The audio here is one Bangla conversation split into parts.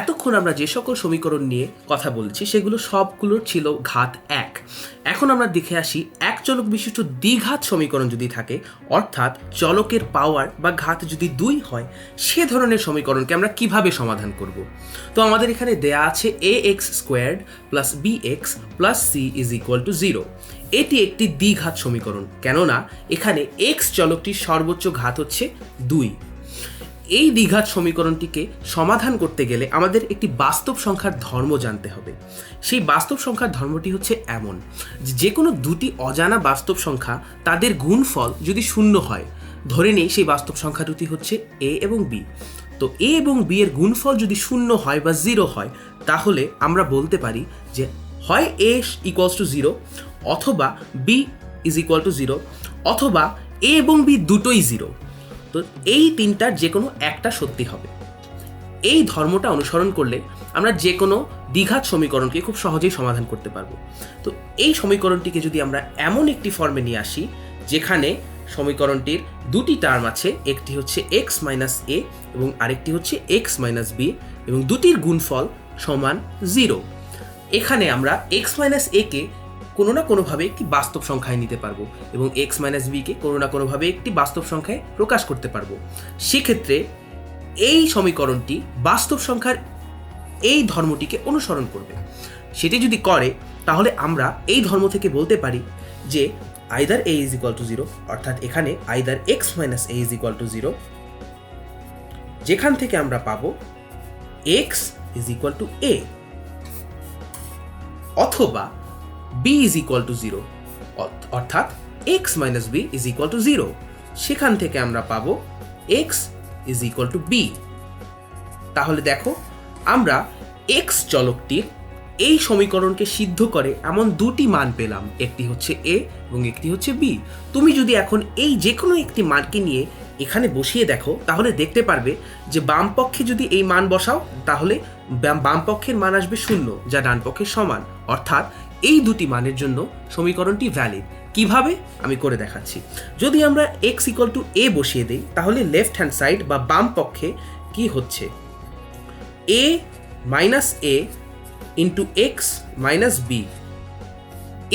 এতক্ষণ আমরা যে সকল সমীকরণ নিয়ে কথা বলছি, সেগুলো সবগুলোর ছিল ঘাত এক। এখন আমরা দেখে আসি এক চলক বিশিষ্ট দ্বিঘাত সমীকরণ যদি থাকে, অর্থাৎ চলকের পাওয়ার বা ঘাত যদি দুই হয়, সে ধরনের সমীকরণকে আমরা কীভাবে সমাধান করব? তো আমাদের এখানে দেয়া আছে a x squared plus b x plus c is equal to zero এটি একটি দ্বিঘাত সমীকরণ, কেননা এখানে এক্স চলকটির সর্বোচ্চ ঘাত হচ্ছে দুই। এই দ্বিঘাত সমীকরণটিকে সমাধান করতে গেলে আমাদের একটি বাস্তব সংখ্যার ধর্ম জানতে হবে। সেই বাস্তব সংখ্যার ধর্মটি হচ্ছে এমন। যে কোনো দুটি অজানা বাস্তব সংখ্যা তাদের গুণফল যদি শূন্য হয়, ধরে নিই সেই বাস্তব সংখ্যা দুটি হচ্ছে এ এবং বি তো এ এবং বি এর গুণফল যদি শূন্য হয় বা জিরো হয়, তাহলে আমরা বলতে পারি যে হয় এ ইকুয়ালস টু জিরো অথবা b is equal to zero অথবা এ এবং বি দুটোই জিরো তো এই তিনটার যে কোনো একটা সত্যি হবে। এই ধর্মটা অনুসরণ করলে আমরা যে কোনো দ্বিঘাত সমীকরণকে খুব সহজেই সমাধান করতে পারব। তো এই সমীকরণটিকে যদি আমরা এমন একটি ফর্মে নিয়ে আসি, যেখানে সমীকরণটির দুটি টার্ম আছে, একটি হচ্ছে এক্স মাইনাস এ এবং আরেকটি হচ্ছে এক্স মাইনাস বি এবং দুটির গুণফল সমান জিরো এখানে আমরা এক্স মাইনাস এ কে কোনো না কোনোভাবে একটি বাস্তব সংখ্যায় নিতে পারব এবং এক্স মাইনাস বিকে কোনো না কোনোভাবে একটি বাস্তব সংখ্যায় প্রকাশ করতে পারব। সেক্ষেত্রে এই সমীকরণটি বাস্তব সংখ্যার এই ধর্মটিকে অনুসরণ করবে। সেটি যদি করে, তাহলে আমরা এই ধর্ম থেকে বলতে পারি যে either a is equal to zero অর্থাৎ এখানে either x minus a is equal to zero যেখান থেকে আমরা পাবো x is equal to a অথবা b is equal to zero অর্থাৎ x minus b is equal to zero সেখান থেকে আমরা পাবো x is equal to b তাহলে দেখো, আমরা এক্স চলকটির এই সমীকরণকে সিদ্ধ করে এমন দুটি মান পেলাম। একটি হচ্ছে এ এবং একটি হচ্ছে বি তুমি যদি এখন এই যে কোনো একটি মানকে নিয়ে এখানে বসিয়ে দেখো, তাহলে দেখতে পারবে যে বাম পক্ষে যদি এই মান বসাও, তাহলে বাম পক্ষের মান আসবে শূন্য, যা ডান পক্ষের সমান। অর্থাৎ এই দুটি মানের জন্য সমীকরণটি ভ্যালিড কীভাবে? আমি করে দেখাচ্ছি। যদি আমরা এক্স ইকুয়াল টু এ বসিয়ে দিই, তাহলে লেফট হ্যান্ড সাইড বা বাম পক্ষে কি হচ্ছে? A minus a into x minus b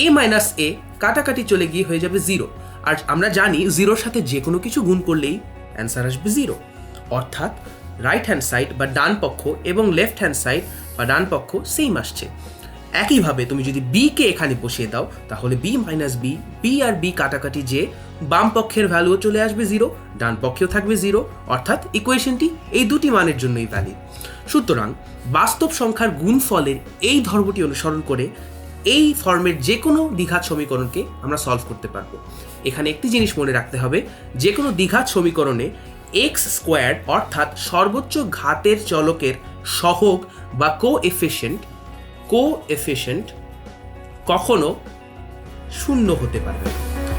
a minus a কাটাকাটি চলে গিয়ে হয়ে যাবে জিরো আর আমরা জানি জিরোর সাথে যে কোনো কিছু গুণ করলেই অ্যান্সার আসবে জিরো অর্থাৎ রাইট হ্যান্ড সাইড বা ডান পক্ষ এবং লেফট হ্যান্ড সাইড বা ডান পক্ষ সেম আসছে। একইভাবে তুমি যদি বি কে এখানে বসিয়ে দাও, তাহলে বি মাইনাস বি বি আর বি কাটাকাটি যে বাম পক্ষের ভ্যালুও চলে আসবে জিরো ডান পক্ষেও থাকবে জিরো অর্থাৎ ইকুয়েশনটি এই দুটি মানের জন্যই ভ্যালিড সুতরাং বাস্তব সংখ্যার গুণফলের এই ধর্মটি অনুসরণ করে এই ফর্মের যে কোনো দ্বিঘাত সমীকরণকে আমরা সলভ করতে পারব। এখানে একটি জিনিস মনে রাখতে হবে যে কোনো দ্বিঘাত সমীকরণে এক্স স্কোয়ার অর্থাৎ সর্বোচ্চ ঘাতের চলকের সহগ বা কো এফিসিয়েন্ট কো এফিসিয়েন্ট কখনো শূন্য হতে পারবে না।